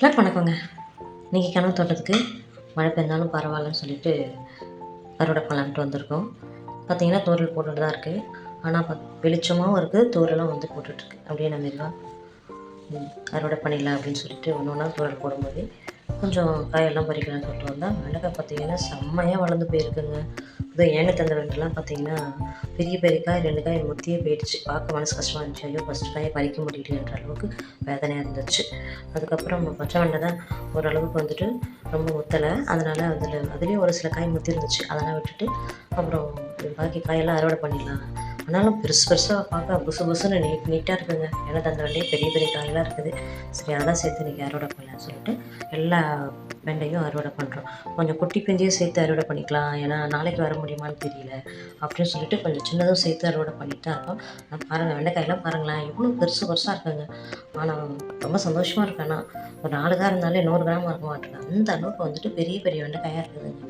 எல்லாருக்கும் வணக்கங்க இன்றைக்கி கனவு தோட்டத்துக்கு மழை பெய்ந்தாலும் பரவாயில்லன்னு சொல்லிட்டு அறுவடை பண்ணலான்ட்டு வந்திருக்கோம். பார்த்தீங்கன்னா தோரல் போட்டுட்டு தான் இருக்குது ஆனால் பத் வெளிச்சமாகவும் இருக்குது தோரெல்லாம் வந்து போட்டுட்ருக்கு. அப்படியே நம்ம மெதுவாக ம், அறுவடை பண்ணிடலாம் அப்படின்னு சொல்லிட்டு ஒன்று ஒன்றா தோரல் போடும்போது கொஞ்சம் காயெல்லாம் பறிக்கலாம்னு சொல்லிட்டு வந்தால் மிளகாய் பார்த்தீங்கன்னா செம்மையாக வளர்ந்து போயிருக்குங்க. இப்போ ஏன்னு தந்த ரெண்டுலாம் பார்த்தீங்கன்னா பெரிய பெரிய காய் ரெண்டு காய் முத்தியே போயிடுச்சு. பார்க்க மனசு கஷ்டமாக இருந்துச்சு. ஐயோ ஃபஸ்ட்டு காயை பறிக்க முடியலன்ற அளவுக்கு வேதனையாக இருந்துச்சு. அதுக்கப்புறம் பச்சை வெண்டை தான் ஓரளவுக்கு வந்துட்டு ரொம்ப முத்தலை. அதனால் அதில் அதுலேயும் ஒரு சில காய் முத்தி இருந்துச்சு. அதெல்லாம் விட்டுட்டு அப்புறம் பாக்கி காயெல்லாம் அறுவடை பண்ணிடலாம். ஆனாலும் பெருசு பெருசாக பார்க்க புசு புசுன்னு நீட் நீட்டாக இருக்குங்க. ஏன்னா தந்த வண்டியே பெரிய பெரிய காயெல்லாம் இருக்குது. சரி அதெல்லாம் சேர்த்து இன்றைக்கி அறுவடை பண்ணலாம்னு சொல்லிட்டு எல்லா வெண்டையும் அறுவடை பண்ணுறோம் கொஞ்சம் குட்டி பிஞ்சையும் சேர்த்து அறுவடை பண்ணிக்கலாம். ஏன்னா நாளைக்கு வர முடியுமான்னு தெரியல. அப்படின்னு சொல்லிட்டு கொஞ்சம் சின்னதும் சேர்த்து அறுவடை பண்ணிட்டு தான் இருக்கோம் பாருங்கள் வெண்டைக்காயெல்லாம் பாருங்களேன். எவ்வளோ பெருசு பெருசாக இருக்குங்க. ஆனால் ரொம்ப சந்தோஷமாக இருக்கு. ஆனால் ஒரு நாலு காய் இருந்தாலே நூறு கிராம் இருக்க மாட்டேங்க அந்த அளவுக்கு வந்துட்டு பெரிய பெரிய வெண்டைக்காயாக இருக்குதுங்க.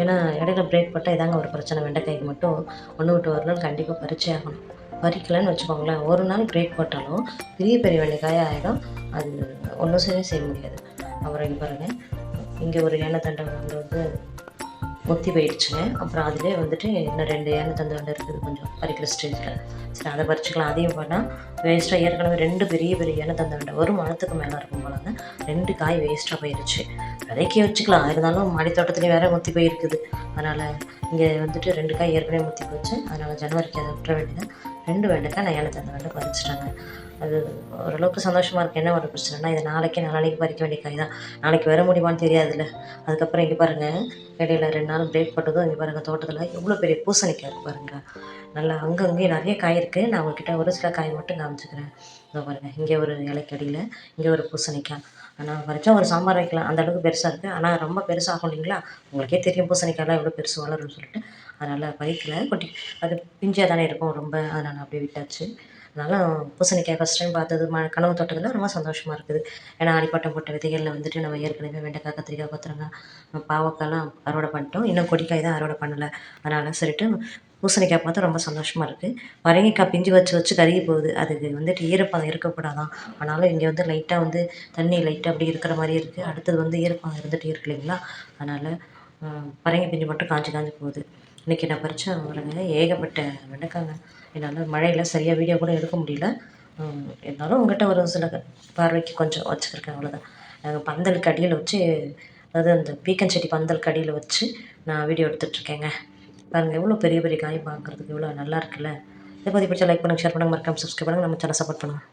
ஏன்னா இடையில பிரேக் போட்டால் இதாங்க ஒரு பிரச்சனை. வெண்டைக்காய்க்கு மட்டும் ஒன்று விட்டு ஒரு நாள் கண்டிப்பாக பறிச்சே ஆகணும். பறிக்கலன்னு வச்சுக்கோங்களேன். ஒரு நாள் பிரேக் போட்டாலும் பெரிய பெரிய வெண்டைக்காயாக ஆகிடும் அது ஒன்றும் சரியும் செய்ய முடியாது. அப்புறம் இங்கே பாருங்கள் இங்கே ஒரு எண்ணெய் தண்டை வந்து வந்து முத்தி போயிடுச்சுங்க. அப்புறம் அதிலே வந்துட்டு இன்னும் ரெண்டு எண்ணெய் தண்டை வந்து இருக்குது கொஞ்சம் பறிக்கிற ஸ்டேஜில் சரி அதை பறிச்சுக்கலாம். அதையும் பண்ணால் வேஸ்ட்டாக ஏற்கனவே ரெண்டு பெரிய பெரிய எண்ணெய் தண்டை வேண்டாம் ஒரு மரத்துக்கு மேலே இருக்கும் போலங்க. ரெண்டு காய் வேஸ்ட்டாக போயிடுச்சு. விதைக்கி வச்சுக்கலாம். இருந்தாலும் மாடி தோட்டத்துலேயும் வேறு முத்தி போயிருக்குது. அதனால் இங்கே வந்துட்டு ரெண்டு காய் ஏற்கனவே முத்தி போச்சு. அதனால் ஜனவரிக்கு அதை விட்டுற வேண்டியது ரெண்டு வெண்டைக்காய் நான் ஏழை அந்த வெண்டை பறிச்சிட்டாங்க. அது ஓரளவுக்கு சந்தோஷமாக இருக்குது என்ன ஒரு பிரச்சனைனா இது நாளைக்கே நாளைக்கு பறிக்க வேண்டிய காய் தான். நாளைக்கு வர முடியுமான்னு தெரியாதுல்ல. அதுக்கப்புறம் இங்கே பாருங்கள் இடையில ரெண்டு நாள் பிரேக் போட்டதும் இங்கே பாருங்கள் தோட்டத்தில் எவ்வளோ பெரிய பூசணிக்காய் இருக்குது பாருங்கள் நல்லா அங்கங்கேயும் நிறைய காய் இருக்குது நான் உங்ககிட்ட ஒரு சில காய் மட்டும் காமிச்சுக்கிறேன். பாருங்கள் இங்கே ஒரு இலைக்கடியில் இங்கே ஒரு பூசணிக்காய். ஆனால் வரைச்சா ஒரு சாம்பார் வைக்கலாம் அந்த அளவுக்கு பெருசாக இருக்குது ஆனால் ரொம்ப பெருசாகும் இல்லைங்களா? உங்களுக்கே தெரியும் பூசணிக்காயெல்லாம் எவ்வளோ பெருசு வளரும்னு சொல்லிட்டு. அதனால் பறிக்கல குட்டி அது பிஞ்சாக தானே இருக்கும் ரொம்ப. அதனால் அப்படியே விட்டாச்சு. அதனால் பூசணிக்காய் ஃபஸ்ட் டைம் பார்த்தது ம கனவு தோட்டத்தில் ரொம்ப சந்தோஷமாக இருக்குது. ஏன்னா அடிப்பட்டம் போட்ட விதைகளில் வந்துட்டு நம்ம ஏற்கனவே வெண்டைக்காய் கத்திரிக்காய் கொத்துறங்க பாவக்காய்லாம் அறுவடை பண்ணிட்டோம். இன்னும் கொடிக்காய் தான் அறுவடை பண்ணலை. அதனால் சரிட்டு பூசணிக்காய் பார்த்தா ரொம்ப சந்தோஷமாக இருக்குது வரங்கிக்காய் பிஞ்சு வச்சு வச்சு கருகி போகுது. அதுக்கு வந்துட்டு ஈரப்பதம் இருக்கக்கூடாதான். ஆனாலும் இங்கே வந்து லைட்டாக வந்து தண்ணி லைட்டாக அப்படி இருக்கிற மாதிரி இருக்குது அடுத்தது வந்து ஈரப்பதம் இருந்துகிட்டே இருக்கு இல்லைங்களா? அதனால் பரங்கி பிஞ்சு மட்டும் காஞ்சி காஞ்சி போகுது. இன்றைக்கி நான் பறித்த வரங்க ஏகப்பட்ட வெண்டைக்காங்க. என்னால் மழையில் சரியாக வீடியோ கூட எடுக்க முடியல. இருந்தாலும் உங்கள்கிட்ட ஒரு சில பார்வைக்கு கொஞ்சம் வச்சுருக்கேன் அவ்வளோதான் நாங்கள் பந்தலுக்கு அடியில் வச்சு அதாவது அந்த பீக்கன் செடி பந்தலுக்கு அடியில் வச்சு நான் வீடியோ எடுத்துட்ருக்கேங்க பாருங்கள் எவ்வளோ பெரிய பெரிய காய் பார்க்குறதுக்கு எவ்வளோ நல்லா இருக்குல்ல? இதை பற்றி பிடிச்சா லைக் பண்ணுங்கள் ஷேர் பண்ணுங்கள் மறக்காமல் சப்ஸ்கிரைப் பண்ணுங்கள் நம்ம சேனல் சப்போர்ட் பண்ணுங்கள்